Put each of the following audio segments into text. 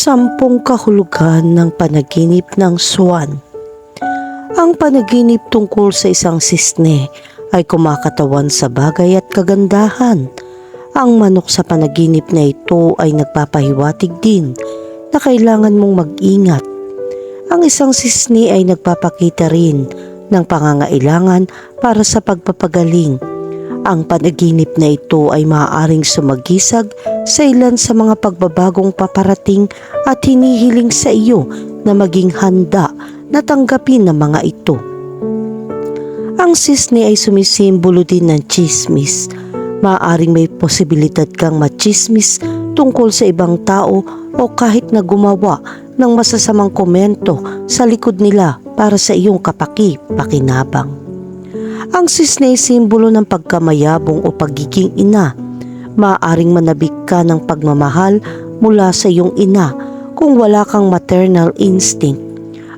Sampung kahulugan ng panaginip ng swan. Ang panaginip tungkol sa isang sisne ay kumakatawan sa bagay at kagandahan. Ang manok sa panaginip na ito ay nagpapahiwatig din na kailangan mong mag-ingat. Ang isang sisne ay nagpapakita rin ng pangangailangan para sa pagpapagaling. Ang panaginip na ito ay maaaring sumagisag sa ilan sa mga pagbabagong paparating at hinihiling sa iyo na maging handa na tanggapin ng mga ito. Ang sisne ay sumisimbolo din ng chismis. Maaaring may posibilidad kang machismis tungkol sa ibang tao o kahit na gumawa ng masasamang komento sa likod nila para sa iyong kapaki-pakinabang. Ang sisne ay simbolo ng pagkamayabong o pagiging ina. Maaaring manabik ka ng pagmamahal mula sa iyong ina kung wala kang maternal instinct.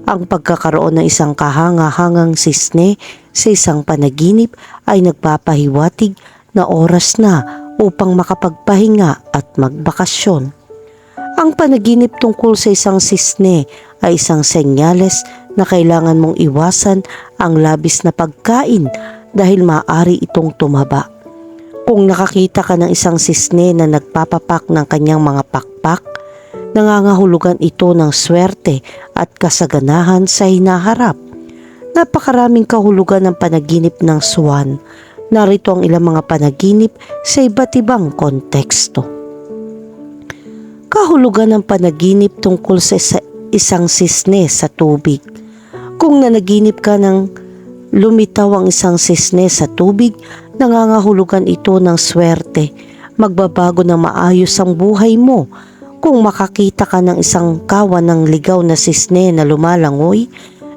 Ang pagkakaroon ng isang kahanga-hangang sisne sa isang panaginip ay nagpapahiwatig na oras na upang makapagpahinga at magbakasyon. Ang panaginip tungkol sa isang sisne ay isang senyales na kailangan mong iwasan ang labis na pagkain dahil maaari itong tumaba. Kung nakakita ka ng isang sisne na nagpapapak ng kanyang mga pakpak, nangangahulugan ito ng swerte at kasaganahan sa hinaharap. Napakaraming kahulugan ng panaginip ng swan. Narito ang ilang mga panaginip sa iba't ibang konteksto. Kahulugan ng panaginip tungkol sa isa- isang sisne sa tubig. Kung nanaginip ka ng lumitaw ang isang sisne sa tubig, nangangahulugan ito ng swerte. Magbabago ng maayos ang buhay mo. Kung makakita ka ng isang kawan ng ligaw na sisne na lumalangoy,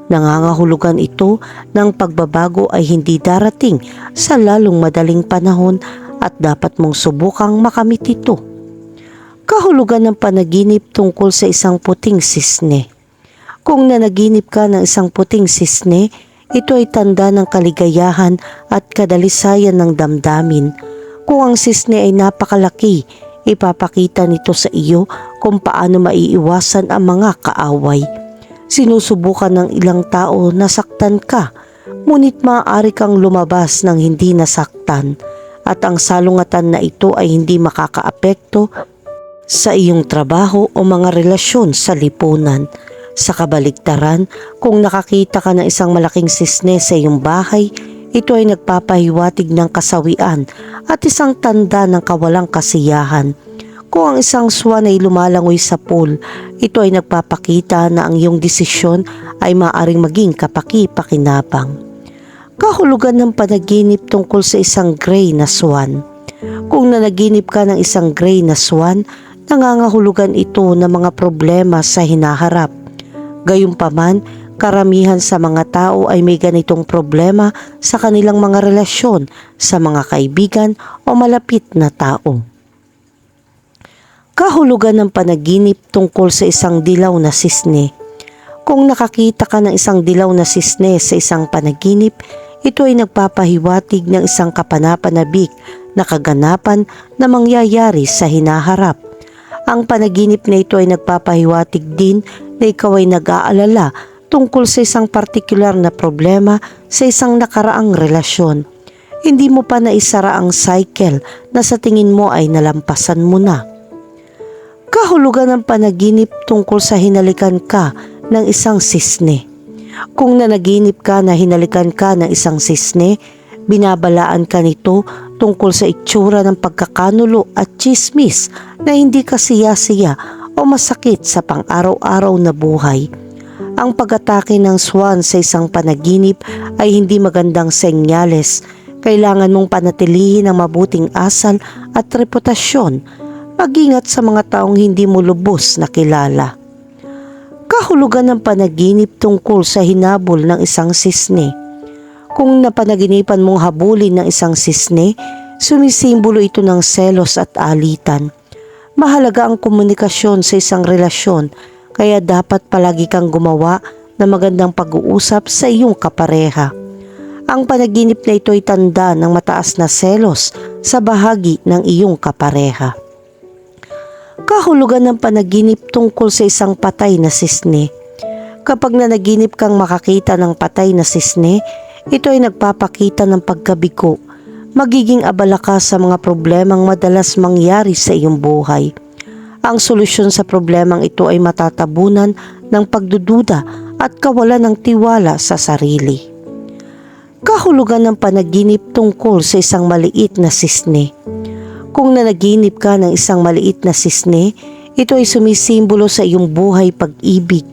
nangangahulugan ito ng pagbabago ay hindi darating sa lalong madaling panahon at dapat mong subukang makamit ito. Kahulugan ng panaginip tungkol sa isang puting sisne. Kung nanaginip ka ng isang puting sisne, ito ay tanda ng kaligayahan at kadalisayan ng damdamin. Kung ang sisne ay napakalaki, ipapakita nito sa iyo kung paano maiiwasan ang mga kaaway. Sinusubukan ng ilang tao na saktan ka, ngunit maaari kang lumabas ng hindi nasaktan at ang salungatan na ito ay hindi makakaapekto sa iyong trabaho o mga relasyon sa lipunan. Sa kabaligtaran, kung nakakita ka ng isang malaking sisne sa iyong bahay, ito ay nagpapahiwatig ng kasawian at isang tanda ng kawalang kasiyahan. Kung ang isang swan ay lumalangoy sa pool, ito ay nagpapakita na ang iyong desisyon ay maaring maging kapaki-pakinabang. Kahulugan ng panaginip tungkol sa isang gray na swan. Kung nanaginip ka ng isang gray na swan, nangangahulugan ito ng mga problema sa hinaharap. Gayunpaman, karamihan sa mga tao ay may ganitong problema sa kanilang mga relasyon sa mga kaibigan o malapit na tao. Kahulugan ng panaginip tungkol sa isang dilaw na sisne. Kung nakakita ka ng isang dilaw na sisne sa isang panaginip, ito ay nagpapahiwatig ng isang kapanapanabik na kaganapan na mangyayari sa hinaharap. Ang panaginip na ito ay nagpapahiwatig din na ikaw ay nag-aalala tungkol sa isang partikular na problema sa isang nakaraang relasyon. Hindi mo pa naisara ang cycle na sa tingin mo ay nalampasan mo na. Kahulugan ng panaginip tungkol sa hinalikan ka ng isang sisne. Kung nanaginip ka na hinalikan ka ng isang sisne, binabalaan ka nito tungkol sa itsura ng pagkakanulo at chismis na hindi kasiya-siya o masakit sa pang-araw-araw na buhay. Ang pag-atake ng swan sa isang panaginip ay hindi magandang senyales. Kailangan mong panatilihin ang mabuting asal at reputasyon. Mag-ingat sa mga taong hindi mo lubos na kilala. Kahulugan ng panaginip tungkol sa hinabol ng isang sisne. Kung napanaginipan mong habulin ng isang sisne, sumisimbolo ito ng selos at alitan. Mahalaga ang komunikasyon sa isang relasyon kaya dapat palagi kang gumawa ng magandang pag-uusap sa iyong kapareha. Ang panaginip na ito ay tanda ng mataas na selos sa bahagi ng iyong kapareha. Kahulugan ng panaginip tungkol sa isang patay na sisne. Kapag nanaginip kang makakita ng patay na sisne, ito ay nagpapakita ng pagkabigo. Magiging abala ka sa mga problemang madalas mangyari sa iyong buhay. Ang solusyon sa problemang ito ay matatabunan ng pagdududa at kawalan ng tiwala sa sarili. Kahulugan ng panaginip tungkol sa isang maliit na sisne. Kung nanaginip ka ng isang maliit na sisne, ito ay sumisimbolo sa iyong buhay pag-ibig.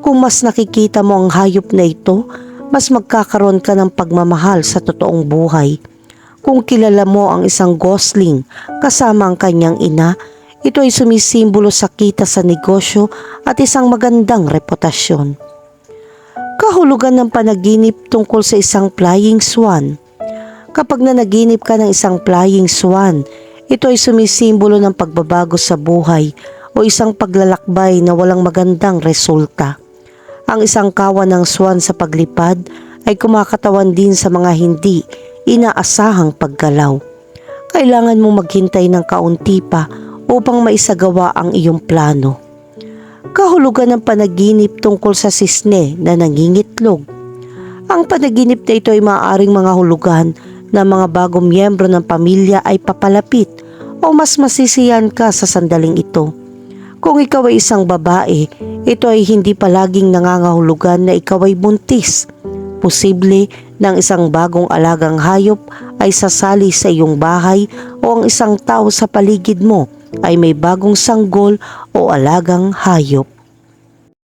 Kung mas nakikita mo ang hayop na ito, mas magkakaroon ka ng pagmamahal sa totoong buhay. Kung kilala mo ang isang gosling kasama ang kanyang ina, ito ay sumisimbolo sa kita sa negosyo at isang magandang reputasyon. Kahulugan ng panaginip tungkol sa isang flying swan. Kapag nanaginip ka ng isang flying swan, ito ay sumisimbolo ng pagbabago sa buhay o isang paglalakbay na walang magandang resulta. Ang isang kawan ng swan sa paglipad ay kumakatawan din sa mga hindi inaasahang paggalaw. Kailangan mong maghintay ng kaunti pa upang maisagawa ang iyong plano. Kahulugan ng panaginip tungkol sa sisne na nangingitlog. Ang panaginip na ito ay maaaring mga hulugan na mga bagong miyembro ng pamilya ay papalapit o mas masisiyan ka sa sandaling ito. Kung ikaw ay isang babae, ito ay hindi palaging nangangahulugan na ikaw ay buntis. Posible ng isang bagong alagang hayop ay sasali sa iyong bahay o ang isang tao sa paligid mo ay may bagong sanggol o alagang hayop.